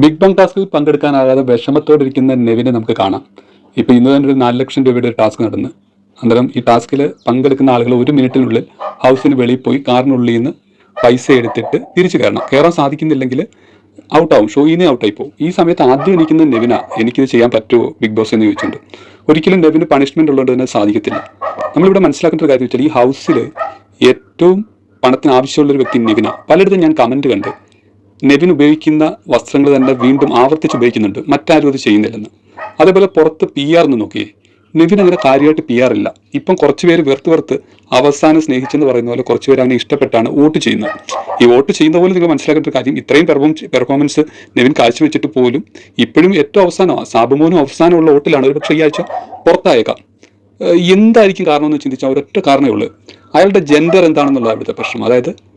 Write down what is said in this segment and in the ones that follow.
Big bunk ടാസ്കിൽ പങ്കെടുക്കാനാകാതെ വിഷമത്തോടെ ഇരിക്കുന്ന നെവിനെ നമുക്ക് കാണാം. ഇപ്പൊ ഇന്ന് തന്നെ ഒരു നാല് ലക്ഷം രൂപയുടെ ടാസ്ക് നടന്ന്. അന്നേരം ഈ ടാസ്കിൽ പങ്കെടുക്കുന്ന ആളുകൾ ഒരു മിനിറ്റിനുള്ളിൽ ഹൗസിന് വെളിയിൽ പോയി കാറിനുള്ളിൽ നിന്ന് പൈസ എടുത്തിട്ട് തിരിച്ചു കയറണം. കയറാൻ സാധിക്കുന്നില്ലെങ്കിൽ ഔട്ടാവും ഷോയിനെ ഔട്ടായി പോകും. ഈ സമയത്ത് ആദ്യം എനിക്കുന്ന നെവിന എനിക്കിത് ചെയ്യാൻ പറ്റുമോ ബിഗ് ബോസ് എന്ന് ചോദിച്ചിട്ടുണ്ട് ഒരിക്കലും നെവിന് പണിഷ്മെന്റ് ഉള്ളതുകൊണ്ട് തന്നെ സാധിക്കത്തില്ല. നമ്മളിവിടെ മനസ്സിലാക്കേണ്ട ഒരു കാര്യം വെച്ചാൽ ഈ ഹൗസിൽ ഏറ്റവും പണത്തിന് ആവശ്യമുള്ള ഒരു വ്യക്തി നെവിന. പലയിടത്തും ഞാൻ കമന്റ് കണ്ട്. നെവിൻ ഉപയോഗിക്കുന്ന വസ്ത്രങ്ങൾ തന്നെ വീണ്ടും ആവർത്തിച്ച് ഉപയോഗിക്കുന്നുണ്ട്. മറ്റാരും അത് ചെയ്യുന്നില്ലെന്ന്. അതേപോലെ പുറത്ത് പി ആർ എന്ന് നോക്കിയേ. നെവിൻ അങ്ങനെ കാര്യമായിട്ട് പി ആർ ഇല്ല. ഇപ്പം കുറച്ച് പേര് വെറുത്ത് വെറുത്ത് അവസാനം സ്നേഹിച്ചെന്ന് പറയുന്ന പോലെ കുറച്ച് പേര് അവനെ ഇഷ്ടപ്പെട്ടാണ് വോട്ട് ചെയ്യുന്നത്. ഈ വോട്ട് ചെയ്യുന്ന പോലെ നിങ്ങൾ മനസ്സിലാക്കേണ്ട ഒരു കാര്യം ഇത്രയും പെർഫോം പെർഫോമൻസ് നെവിൻ കാഴ്ചവെച്ചിട്ട് പോലും ഇപ്പോഴും ഏറ്റവും അവസാനമാണ് സാബുമോനും അവസാനമുള്ള വോട്ടിലാണ്. ഒരു പക്ഷേ ഈ ആഴ്ച പുറത്തായേക്കാം. എന്തായിരിക്കും കാരണമെന്ന് ചിന്തിച്ചാൽ ഒരൊറ്റ കാരണമേ ഉള്ളൂ. അയാളുടെ ജെൻഡർ എന്താണെന്നുള്ള അവിടുത്തെ പ്രശ്നം. അതായത്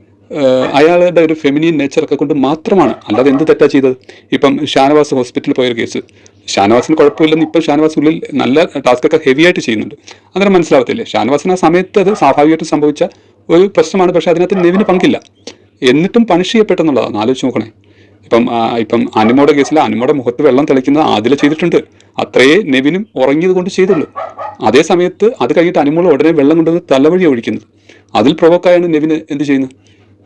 അയാളുടെ ഒരു ഫെമിനിയൻ നേച്ചറൊക്കെ കൊണ്ട് മാത്രമാണ്. അല്ലാതെ എന്ത് തെറ്റാ ചെയ്തത്? ഇപ്പം ഷാനവാസ് ഹോസ്പിറ്റലിൽ പോയൊരു കേസ് ഷാനവാസിന് കുഴപ്പമില്ലെന്ന് ഇപ്പം ഷാനവാസ് ഉള്ളിൽ നല്ല ടാസ്കൊക്കെ ഹെവി ആയിട്ട് ചെയ്യുന്നുണ്ട്. അങ്ങനെ മനസ്സിലാവത്തില്ലേ? ഷാനവാസിന് ആ സമയത്ത് അത് സ്വാഭാവികമായിട്ടും സംഭവിച്ച ഒരു പ്രശ്നമാണ്. പക്ഷെ അതിനകത്ത് നെവിന് പങ്കില്ല. എന്നിട്ടും പണിഷ് ചെയ്യപ്പെട്ടെന്നുള്ളതാണ് ആലോചിച്ച് നോക്കണേ. ഇപ്പം ഇപ്പം അനുമോടെ കേസിൽ അനുമോടെ മുഖത്ത് വെള്ളം തെളിക്കുന്നത് ആദില ചെയ്തിട്ടുണ്ട്. അത്രയേ നെവിനും ഉറങ്ങിയത് കൊണ്ട് ചെയ്തുള്ളൂ. അതേ സമയത്ത് അത് കഴിഞ്ഞിട്ട് അനുമോൾ ഉടനെ വെള്ളം കൊണ്ടുവന്ന് തലവഴി ഒഴിക്കുന്നത്. അതിൽ പ്രൊവോക്കായാണ് നെവിന് എന്ത് ചെയ്യുന്നത്?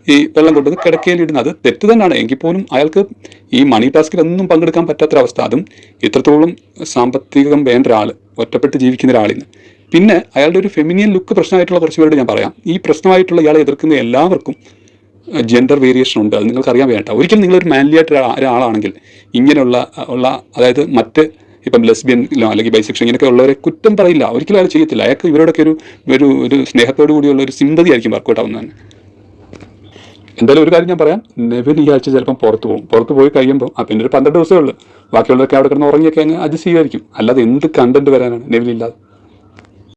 ഈ വെള്ളം കൊണ്ടുവന്ന് കിടക്കയിലിടുന്നത് അത് തെറ്റ് തന്നെയാണ്. എങ്കിൽ പോലും അയാൾക്ക് ഈ മണി ടാസ്കിൽ ഒന്നും പങ്കെടുക്കാൻ പറ്റാത്തൊരവസ്ഥ അതും ഇത്രത്തോളം സാമ്പത്തികം വേണ്ട ഒരാൾ ഒറ്റപ്പെട്ട് ജീവിക്കുന്ന ഒരാളിന്ന് പിന്നെ അയാളുടെ ഒരു ഫെമിനിയൻ ലുക്ക് പ്രശ്നമായിട്ടുള്ള കുറച്ച് പേരോട് ഞാൻ പറയാം. ഈ പ്രശ്നമായിട്ടുള്ള ഇയാളെ എതിർക്കുന്ന എല്ലാവർക്കും ജെൻഡർ വേരിയേഷൻ ഉണ്ട്. അത് നിങ്ങൾക്ക് അറിയാൻ വേണ്ട. ഒരിക്കലും നിങ്ങളൊരു മാൻലി ആയിട്ട് ഒരാളാണെങ്കിൽ ഇങ്ങനെയുള്ള ഉള്ള അതായത് മറ്റ് ഇപ്പം ലെസ്ബിയൻ അല്ലെങ്കിൽ ബൈസെക്ഷൻ ഇങ്ങനെയൊക്കെ ഉള്ളവരെ കുറ്റം പറയില്ല. ഒരിക്കലും അയാൾ ചെയ്യത്തില്ല. അയാൾക്ക് ഇവരോടൊക്കെ ഒരു ഒരു ഒരു സ്നേഹത്തോടു കൂടിയുള്ള ഒരു സിമ്പതി ആയിരിക്കും വർക്കൗട്ട് ആവുന്നത് തന്നെ എന്തായാലും ഒരു കാര്യം ഞാൻ പറയാം. നെവിൻ ഈ ആഴ്ച ചിലപ്പം പുറത്ത് പോകും. പുറത്ത് പോയി കഴിയുമ്പോൾ ആ പിന്നെ ഒരു പന്ത്രണ്ട് ദിവസമേ ഉള്ളൂ. ബാക്കിയുള്ളവരൊക്കെ അവിടെ കിടന്ന് ഉറങ്ങിയൊക്കെ അങ്ങ് അഡ്ജസ്റ്റ് ചെയ്യുമായിരിക്കും അല്ലാതെ എന്ത് കണ്ടന്റ് വരാനാണ് നെവിൻ ഇല്ലാതെ?